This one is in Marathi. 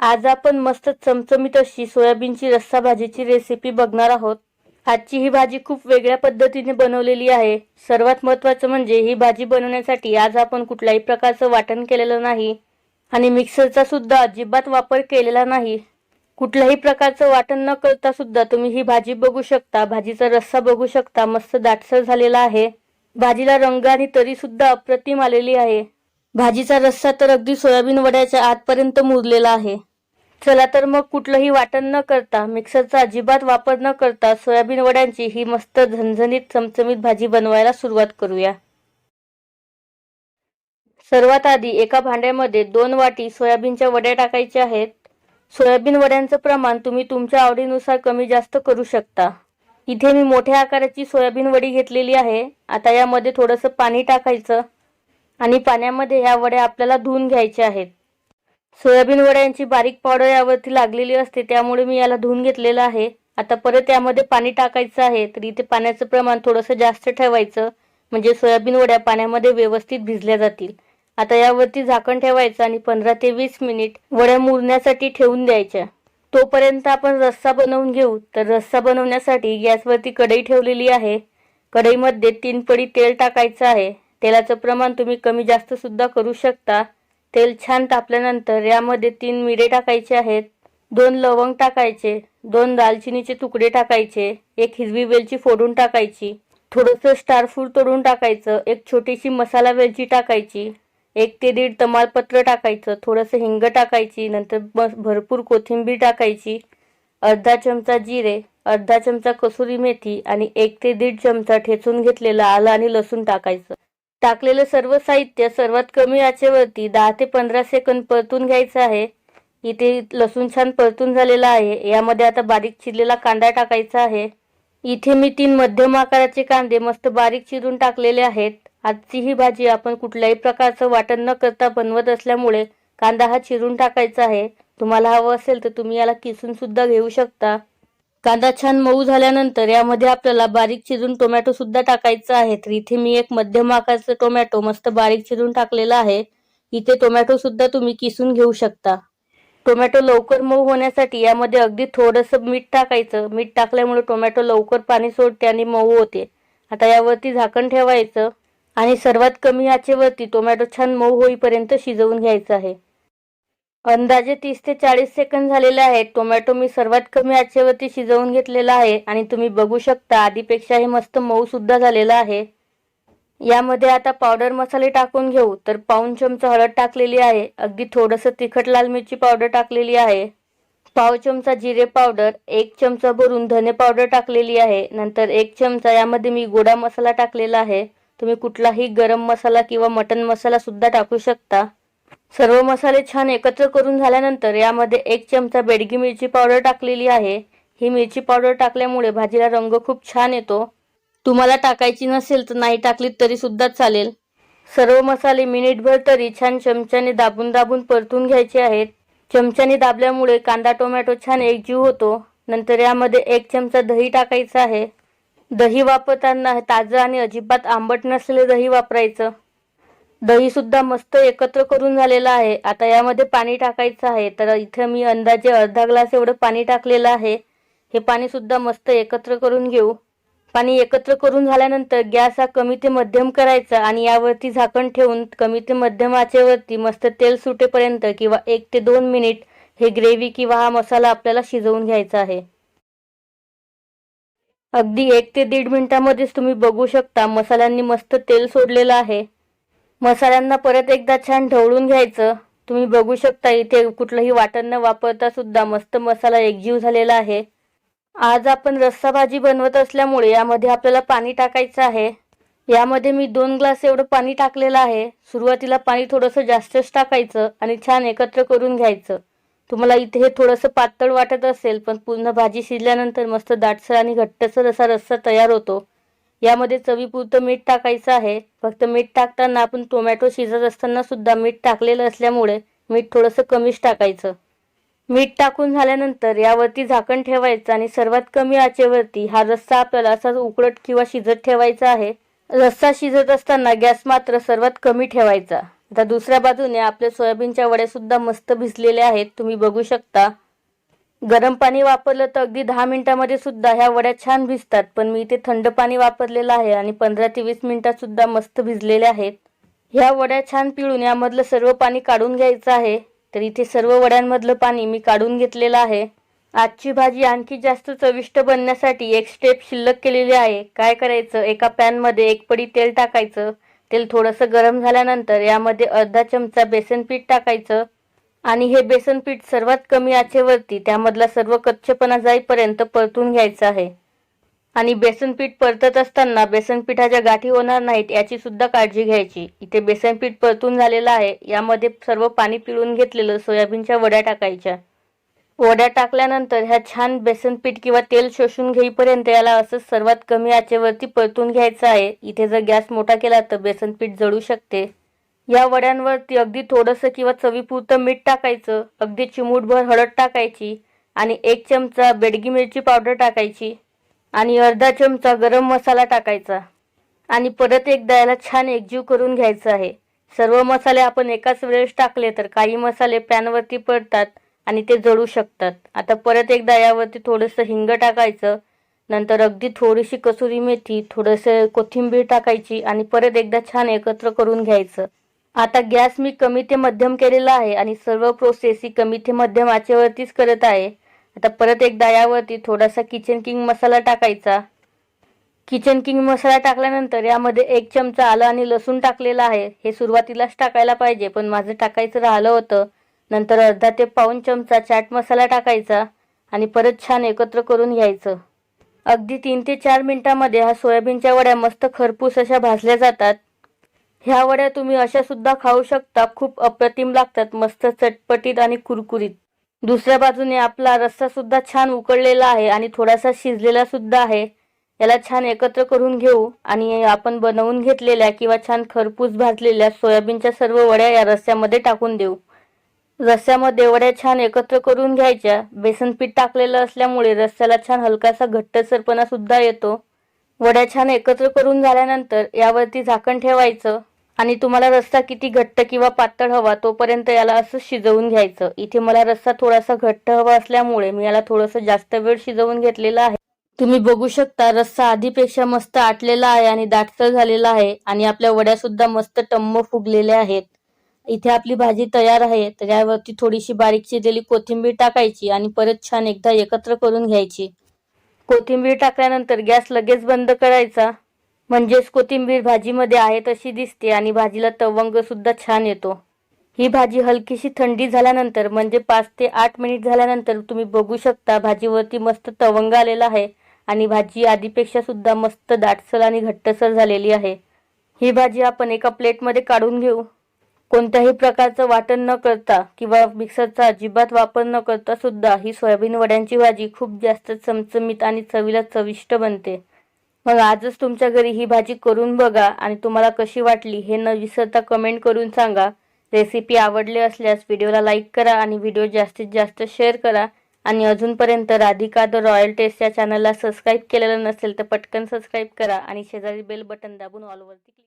आज आपण मस्त चमचमीत अशी सोयाबीनची रस्सा भाजीची रेसिपी बघणार आहोत. आजची ही भाजी खूप वेगळ्या पद्धतीने बनवलेली आहे. सर्वात महत्त्वाचं म्हणजे ही भाजी बनवण्यासाठी आज आपण कुठल्याही प्रकारचं वाटण केलेलं नाही. आणि मिक्सरचा सुद्धा अजिबात वापर केलेला नाही. कुठल्याही प्रकारचं वाटण न करता सुद्धा तुम्ही ही भाजी बघू शकता. भाजीचा रस्सा बघू शकता. मस्त दाटसर झालेला आहे. भाजीला रंग आणि तरी सुद्धा अप्रतिम आलेली आहे. भाजीचा रस्सा तर अगदी सोयाबीन वड्याच्या आतपर्यंत मुरलेला आहे. चला तर मग कुठलंही वाटण न करता मिक्सरचा अजिबात वापर न करता सोयाबीन वड्यांची ही मस्त झणझणीत चमचमीत भाजी बनवायला सुरुवात करूया. सर्वात आधी एका भांड्यामध्ये दोन वाटी सोयाबीनच्या वड्या टाकायच्या आहेत. सोयाबीन वड्यांचं प्रमाण तुम्ही तुमच्या आवडीनुसार कमी जास्त करू शकता. इथे मी मोठ्या आकाराची सोयाबीन वडी घेतलेली आहे. आता यामध्ये थोडंसं पाणी टाकायचं. आणि पाण्यामध्ये ह्या वड्या आपल्याला धुवून घ्यायच्या आहेत. सोयाबीन वड्यांची बारीक पावडर यावरती लागलेली असते त्यामुळे मी याला धुवून घेतलेलं आहे. आता परत यामध्ये पाणी टाकायचं आहे तर इथे पाण्याचं प्रमाण थोडंसं जास्त ठेवायचं म्हणजे सोयाबीन वड्या पाण्यामध्ये व्यवस्थित भिजल्या जातील. आता यावरती झाकण ठेवायचं आणि पंधरा ते वीस मिनिट वड्या मुरण्यासाठी ठेवून द्यायच्या. तोपर्यंत आपण रस्सा बनवून घेऊ. तर रस्सा बनवण्यासाठी गॅसवरती कढई ठेवलेली आहे. कढईमध्ये तीन पडी तेल टाकायचं आहे. तेलाचं प्रमाण तुम्ही कमी जास्त सुद्धा करू शकता. तेल छान तापल्यानंतर यामध्ये तीन मिरे टाकायचे आहेत. दोन लवंग टाकायचे. दोन दालचिनीचे तुकडे टाकायचे. एक हिरवी वेलची फोडून टाकायची. थोडंसं स्टार फूड तोडून टाकायचं. एक छोटीशी मसाला वेलची टाकायची. एक ते दीड तमालपत्र टाकायचं. थोडंसं हिंग टाकायची. नंतर ब- भरपूर कोथिंबीर टाकायची. अर्धा चमचा जिरे अर्धा चमचा कसुरी मेथी आणि एक ते दीड चमचा ठेचून घेतलेला आलं आणि लसूण टाकायचं. टाकलेलं सर्व साहित्य सर्वात कमी आचेवरती दहा ते पंधरा सेकंद परतून घ्यायचं आहे. इथे लसूण छान परतून झालेला आहे. यामध्ये आता बारीक चिरलेला कांदा टाकायचा आहे. इथे मी तीन मध्यम आकाराचे कांदे मस्त बारीक चिरून टाकलेले आहेत. आजची ही भाजी आपण कुठल्याही प्रकारचं वाटण न करता बनवत असल्यामुळे कांदा हा चिरून टाकायचा आहे. तुम्हाला हवं असेल तर तुम्ही याला किसून सुद्धा घेऊ शकता. कांदा छान मऊ झाल्यानंतर यामध्ये आपल्याला बारीक चिरून टोमॅटो सुद्धा टाकायचा आहे. तर इथे मी एक मध्यम आकाराचं टोमॅटो मस्त बारीक चिरून टाकलेला आहे. इथे टोमॅटो सुद्धा तुम्ही किसून घेऊ शकता. टोमॅटो लवकर मऊ होण्यासाठी यामध्ये अगदी थोडंसं मीठ टाकायचं. मीठ टाकल्यामुळे टोमॅटो लवकर पाणी सोडते आणि मऊ होते. आता यावरती झाकण ठेवायचं आणि सर्वात कमी आचेवरती टोमॅटो छान मऊ होईपर्यंत शिजवून घ्यायचं आहे. अंदाजे तीस ते चाळीस सेकंद झालेले आहेत. टोमॅटो मी सर्वात कमी आचेवरती शिजवून घेतलेला आहे आणि तुम्ही बघू शकता आधीपेक्षा हे मस्त मऊ सुद्धा झालेलं आहे. यामध्ये आता पावडर मसाले टाकून घेऊ. तर पाऊन चमचा हळद टाकलेली आहे. अगदी थोडंसं तिखट लाल मिरची पावडर टाकलेली आहे. पाव चमचा जिरे पावडर एक चमचा भरून धने पावडर टाकलेली आहे. नंतर एक चमचा यामध्ये मी गोडा मसाला टाकलेला आहे. तुम्ही कुठलाही गरम मसाला किंवा मटन मसाला सुद्धा टाकू शकता. सर्व मसाले छान एकत्र करून झाल्यानंतर यामध्ये एक चमचा बेडगी मिरची पावडर टाकलेली आहे. ही मिरची पावडर टाकल्यामुळे भाजीला रंग खूप छान येतो. तुम्हाला टाकायची नसेल तर नाही टाकली तरी सुद्धा चालेल. सर्व मसाले मिनिटभर तरी छान चमच्याने दाबून दाबून परतून घ्यायचे आहेत. चमच्याने दाबल्यामुळे कांदा टोमॅटो छान एकजीव होतो. नंतर यामध्ये एक चमचा दही टाकायचं आहे. दही वापरताना ताजं आणि अजिबात आंबट नसलेलं दही वापरायचं. दही सुद्धा मस्त एकत्र करून झालेलं आहे. आता यामध्ये पाणी टाकायचं आहे. तर इथं मी अंदाजे अर्धा ग्लास एवढं पाणी टाकलेलं आहे. हे पाणी सुद्धा मस्त एकत्र करून घेऊ. पाणी एकत्र करून झाल्यानंतर गॅस हा कमी ते मध्यम करायचा आणि यावरती झाकण ठेवून कमी ते मध्यम आचेवरती मस्त तेल सुटेपर्यंत किंवा एक ते दोन मिनिट हे ग्रेव्ही किंवा हा मसाला आपल्याला शिजवून घ्यायचा आहे. अगदी एक ते दीड मिनिटामध्येच तुम्ही बघू शकता मसाल्यांनी मस्त तेल सोडलेलं आहे. मसाल्यांना परत एकदा छान ढवळून घ्यायचं. तुम्ही बघू शकता इथे कुठलंही वाटण न वापरता सुद्धा मस्त मसाला एकजीव झालेला आहे. आज आपण रस्सा भाजी बनवत असल्यामुळे यामध्ये आपल्याला पाणी टाकायचं आहे. यामध्ये मी दोन ग्लास एवढं पाणी टाकलेलं आहे. सुरुवातीला पाणी थोडंसं जास्तच टाकायचं आणि छान एकत्र करून घ्यायचं. तुम्हाला इथे हे थोडंसं पातळ वाटत असेल पण पूर्ण भाजी शिजल्यानंतर मस्त दाटसर आणि घट्टसर असा रस्सा तयार होतो. यामध्ये चवीपुरतं मीठ टाकायचं आहे. फक्त मीठ टाकताना आपण टोमॅटो शिजत असताना सुद्धा मीठ टाकलेलं असल्यामुळे मीठ थोडंसं कमीच टाकायचं. मीठ टाकून झाल्यानंतर यावरती झाकण ठेवायचं आणि सर्वात कमी आचेवरती हा रस्सा आपल्याला असा उकडत किंवा शिजत ठेवायचा आहे. रस्सा शिजत असताना गॅस मात्र सर्वात कमी ठेवायचा. आता दुसऱ्या बाजूने आपल्या सोयाबीनच्या वड्या सुद्धा मस्त भिजलेल्या आहेत. तुम्ही बघू शकता. गरम पाणी वापरलं तर अगदी दहा मिनिटामध्ये सुद्धा ह्या वड्या छान भिजतात. पण मी इथे थंड पाणी वापरलेलं आहे आणि पंधरा ते वीस मिनिटात सुद्धा मस्त भिजलेल्या आहेत. ह्या वड्या छान पिळून यामधलं सर्व पाणी काढून घ्यायचं आहे. तर इथे सर्व वड्यांमधलं पाणी मी काढून घेतलेलं आहे. आजची भाजी आणखी जास्त चविष्ट बनण्यासाठी एक स्टेप शिल्लक केलेली आहे. काय करायचं? एका पॅनमध्ये एक पडी तेल टाकायचं. तेल थोडंसं गरम झाल्यानंतर यामध्ये अर्धा चमचा बेसन पीठ टाकायचं. आणि हे बेसन पीठ सर्वात कमी आचेवरती त्यामधला सर्व कच्छपणा जाईपर्यंत परतून घ्यायचं आहे. आणि बेसन पीठ परतत असताना बेसन पिठाच्या गाठी होणार नाहीत याची सुद्धा काळजी घ्यायची. इथे बेसन पीठ परतून झालेलं आहे यामध्ये सर्व पाणी पिळून घेतलेलं सोयाबीनच्या वड्या टाकायच्या. वड्या टाकल्यानंतर ह्या छान बेसन पीठ किंवा तेल शोषून घेईपर्यंत याला असं सर्वात कमी आचेवरती परतून घ्यायचं आहे. इथे जर गॅस मोठा केला तर बेसन पीठ जळू शकते. या वड्यांवरती अगदी थोडंसं किंवा चवीपुरतं मीठ टाकायचं अगदी चिमूटभर हळद टाकायची आणि एक चमचा बेडगी मिरची पावडर टाकायची आणि अर्धा चमचा गरम मसाला टाकायचा. आणि परत एकदा याला छान एकजीव करून घ्यायचं आहे. सर्व मसाले आपण एकाच वेळेस टाकले तर काही मसाले पॅनवरती पडतात आणि ते जळू शकतात. आता परत एकदा यावरती थोडंसं हिंग टाकायचं नंतर अगदी थोडीशी कसुरी मेथी थोडंसं कोथिंबीर टाकायची आणि परत एकदा छान एकत्र करून घ्यायचं. आता गॅस मी कमी ते मध्यम केलेला आहे आणि सर्व प्रोसेस ही कमी ते मध्यम आचेवरतीच करत आहे. आता परत एकदा यावरती थोडासा किचन किंग मसाला टाकायचा. किचन किंग मसाला टाकल्यानंतर यामध्ये एक चमचा आलं आणि लसूण टाकलेला आहे. हे सुरुवातीलाच टाकायला पाहिजे पण माझं टाकायचं राहिलं होतं. नंतर अर्धा ते पाऊन चमचा चाट मसाला टाकायचा आणि परत छान एकत्र करून घ्यायचं. अगदी तीन ते चार मिनिटामध्ये हा सोयाबीनच्या वड्या मस्त खरपूस अशा भाजल्या जातात. ह्या वड्या तुम्ही अशा सुद्धा खाऊ शकता. खूप अप्रतिम लागतात. मस्त चटपटीत आणि कुरकुरीत. दुसऱ्या बाजूने आपला रस्सा सुद्धा छान उकळलेला आहे आणि थोडासा शिजलेला सुद्धा आहे. याला छान एकत्र करून घेऊ आणि आपण बनवून घेतलेल्या किंवा छान खरपूस भाजलेल्या सोयाबीनच्या सर्व वड्या या रस्स्यामध्ये टाकून देऊ. रस्स्यामध्ये वड्या छान एकत्र करून घ्यायच्या. बेसन पीठ टाकलेलं असल्यामुळे रस्स्याला छान हलकासा घट्टसरपणा सुद्धा येतो. वड्या छान एकत्र करून झाल्यानंतर यावरती झाकण ठेवायचं. आणि तुम्हाला रस्सा किती घट्ट किंवा पातळ हवा तोपर्यंत याला असं शिजवून घ्यायचं. इथे मला रस्सा थोडासा घट्ट हवा असल्यामुळे मी याला थोडंसं जास्त वेळ शिजवून घेतलेला आहे. तुम्ही बघू शकता रस्सा आधीपेक्षा मस्त आटलेला आहे आणि दाटसर झालेला आहे आणि आपल्या वड्या सुद्धा मस्त टम्म फुगलेल्या आहेत. इथे आपली भाजी तयार आहे तर यावरती थोडीशी बारीक चिरलेली कोथिंबीर टाकायची आणि परत छान एकदा एकत्र करून घ्यायची. कोथिंबीर टाकल्यानंतर गॅस लगेच बंद करायचा. म्हणजेच कोथिंबीर भाजीमध्ये आहे तशी दिसते आणि भाजीला तवंग सुद्धा छान येतो. ही भाजी हलकीशी थंडी झाल्यानंतर म्हणजे पाच ते आठ मिनिट झाल्यानंतर तुम्ही बघू शकता भाजीवरती मस्त तवंग आलेला आहे आणि भाजी आधीपेक्षा सुद्धा मस्त दाटसर आणि घट्टसर झालेली आहे. ही भाजी आपण एका प्लेटमध्ये काढून घेऊ. कोणत्याही प्रकारचं वाटण न करता किंवा मिक्सरचा अजिबात वापर न करता सुद्धा ही सोयाबीन वड्यांची भाजी खूप जास्त चमचमीत आणि चवीला चविष्ट बनते. मग आजच तुमच्या घरी ही भाजी करून बघा आणि तुम्हाला कशी वाटली हे न विसरता कमेंट करून सांगा. रेसिपी आवडली असल्यास व्हिडिओला लाईक करा आणि व्हिडिओ जास्तीत जास्त शेअर करा. आणि अजूनपर्यंत राधिका द रॉयल टेस्ट या चॅनलला सबस्क्राईब केलेलं नसेल तर पटकन सबस्क्राईब करा आणि शेजारी बेल बटन दाबून ऑलवरती क्लिक